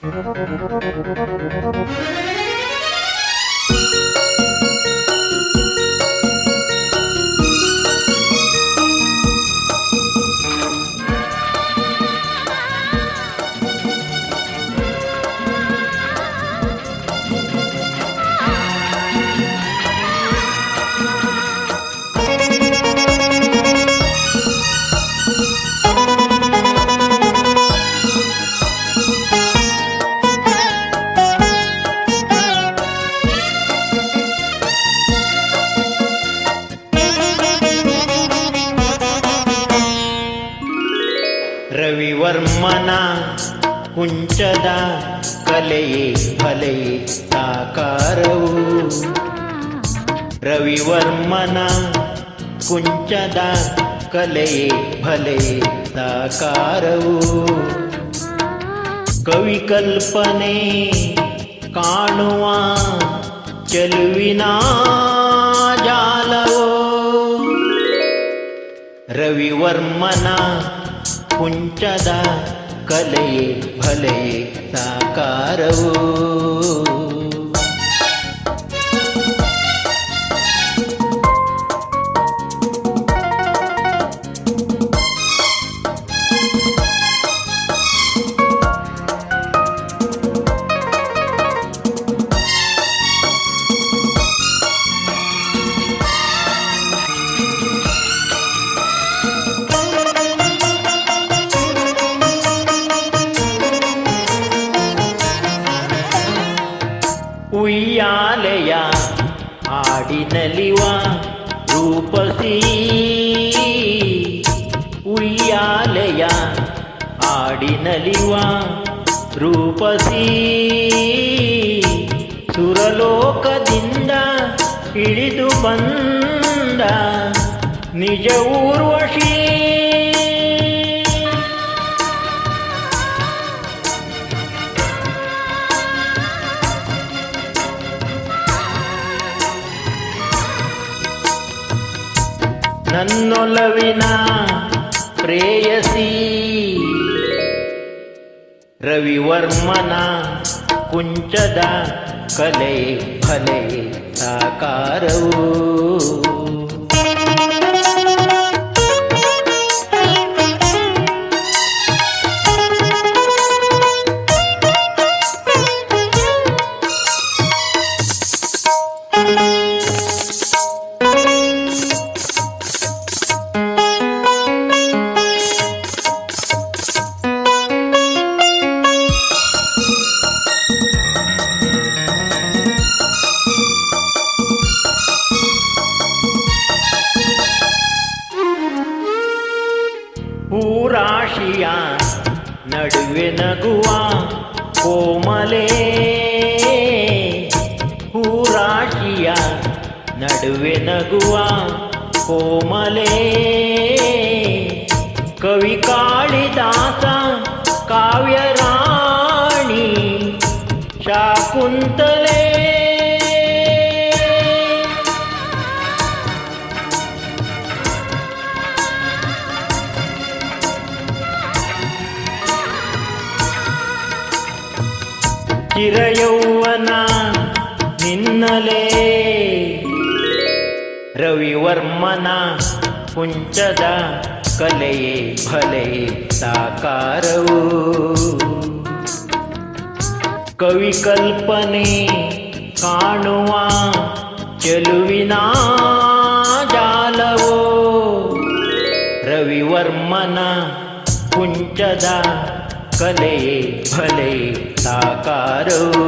Thank you. ರವಿವರ್ಮನ ಕುಂಚದ ಕಲೆಯೇ ಫಲೆಯೇ ಸಾಕಾರವು ರವಿವರ್ಮನ ಕುಂಚದ ಕಲೆಯೇ ಫಲೆಯೇ ಸಾಕಾರವು ಕವಿ ಕಲ್ಪನೆ ಕಾಣುವ ಚೆಲುವಿನ ಜಾಲವೋ ರವಿವರ್ಮನ ಕುಂಚದ ಕಲೆಯೇ ಭಲೆಯೇ ಸಾಕಾರವು. ಉಯ್ಯಾಲೆಯ ಹಾಡಿನಲಿವ ರೂಪಸಿ. ಉಯ್ಯಾಲೆಯ ಹಾಡಿನಲಿವ ರೂಪಸಿ. ಸುರಲೋಕದಿಂದ ಇಳಿದು ಬಂದ ನಿಜ ಊರ್ವಶಿ. ನನ್ನೊಲವಿನ ಪ್ರೇಯಸಿ ರವಿವರ್ಮನ ಕುಂಚದ ಕಲೆ ಫಲೆ ಸಾಕಾರವು ಹೂರಾಶಿಯ ನಡುವೆ ನಗುವ ಕೋಮಲೆ. ಹೂರಾಶಿಯ ನಡುವೆ ನಗುವ ಕೋಮಲೆ. ಕವಿ ಕಾಳಿದಾಸ ಕಾವ್ಯರಾಣಿ ಶಾಕುಂತಲೇ. ಚಿರಯೌವನ ನಿನ್ನಲೇ. ರವಿವರ್ಮನ ಕುಂಚದ ಕಲೆಯೇ ಭಲೆಯೇ ಸಾಕಾರವು. ಕವಿ ಕಲ್ಪನೆ ಕಾಣುವ ಚೆಲುವಿನ ಜಾಲವೋ. ರವಿವರ್ಮನ ಕುಂಚದ ಕಲೆಯೇ ಭಲೆ ಸಾಕಾರವು